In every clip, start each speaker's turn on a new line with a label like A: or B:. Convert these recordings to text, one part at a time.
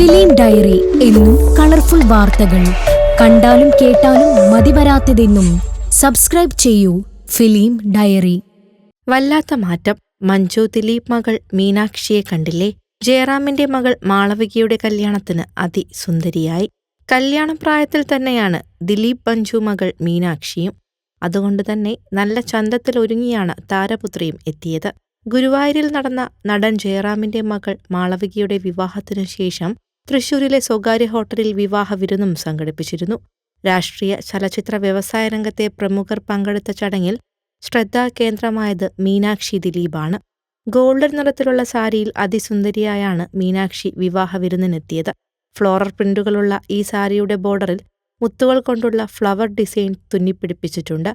A: Film diary എന്നും colourful വാർത്തകൾ. കണ്ടാലും കേട്ടാലും മതിവരാത്തതെന്നും സബ്സ്ക്രൈബ് ചെയ്യൂ ഫിലിം ഡയറി.
B: വല്ലാത്ത മാറ്റം. മഞ്ജു ദിലീപ് മകൾ മീനാക്ഷിയെ കണ്ടില്ലേ? ജയറാമിന്റെ മകൾ മാളവികയുടെ കല്യാണത്തിന് അതിസുന്ദരിയായി. കല്യാണപ്രായത്തിൽ തന്നെയാണ് ദിലീപ് മഞ്ജു മകൾ മീനാക്ഷിയും. അതുകൊണ്ട് തന്നെ നല്ല ചന്തത്തിൽ ഒരുങ്ങിയാണ് താരപുത്രിയും എത്തിയത്. ഗുരുവായൂരിൽ നടന്ന നടൻ ജയറാമിന്റെ മകൾ മാളവികയുടെ വിവാഹത്തിനു ശേഷം തൃശൂരിലെ സ്വകാര്യ ഹോട്ടലിൽ വിവാഹ വിരുന്നും സംഘടിപ്പിച്ചിരുന്നു. രാഷ്ട്രീയ ചലച്ചിത്ര വ്യവസായ രംഗത്തെ പ്രമുഖർ പങ്കെടുത്ത ചടങ്ങിൽ ശ്രദ്ധാകേന്ദ്രമായത് മീനാക്ഷി ദിലീപാണ്. ഗോൾഡൻ നിറത്തിലുള്ള സാരിയിൽ അതിസുന്ദരിയായാണ് മീനാക്ഷി വിവാഹ വിരുന്നിനെത്തിയത് ഫ്ലോറൽ പ്രിന്റുകളുള്ള ഈ സാരിയുടെ ബോർഡറിൽ മുത്തുകൾ കൊണ്ടുള്ള ഫ്ലവർ ഡിസൈൻ തുന്നിപ്പിടിപ്പിച്ചിട്ടുണ്ട്.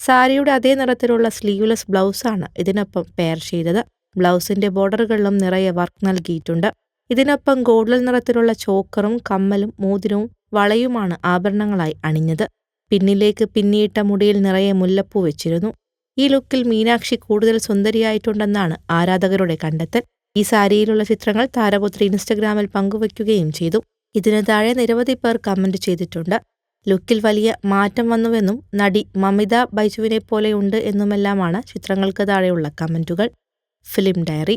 B: സാരിയുടെ അതേ നിറത്തിലുള്ള സ്ലീവ്ലെസ് ബ്ലൗസാണ് ഇതിനൊപ്പം പെയർ ചെയ്തത്. ബ്ലൗസിന്റെ ബോർഡറുകളിലും നിറയെ വർക്ക് നൽകിയിട്ടുണ്ട്. ഇതിനൊപ്പം ഗോൾഡൽ നിറത്തിലുള്ള ചോക്കറും കമ്മലും മോതിരവും വളയുമാണ് ആഭരണങ്ങളായി അണിഞ്ഞത്. പിന്നിലേക്ക് പിന്നിയിട്ട മുടിയിൽ നിറയെ മുല്ലപ്പൂ വെച്ചിരുന്നു. ഈ ലുക്കിൽ മീനാക്ഷി കൂടുതൽ സുന്ദരിയായിട്ടുണ്ടെന്നാണ് ആരാധകരുടെ കണ്ടെത്തൽ. ഈ സാരിയിലുള്ള ചിത്രങ്ങൾ താരപുത്രി ഇൻസ്റ്റഗ്രാമിൽ പങ്കുവയ്ക്കുകയും ചെയ്തു. ഇതിന് താഴെ നിരവധി പേർ കമന്റ് ചെയ്തിട്ടുണ്ട്. ലുക്കിൽ വലിയ മാറ്റം വന്നുവെന്നും നടി മമിത ബൈജുവിനെ പോലെയുണ്ട് എന്നുമെല്ലാമാണ് ചിത്രങ്ങൾക്ക് താഴെയുള്ള കമന്റുകൾ. Film diary.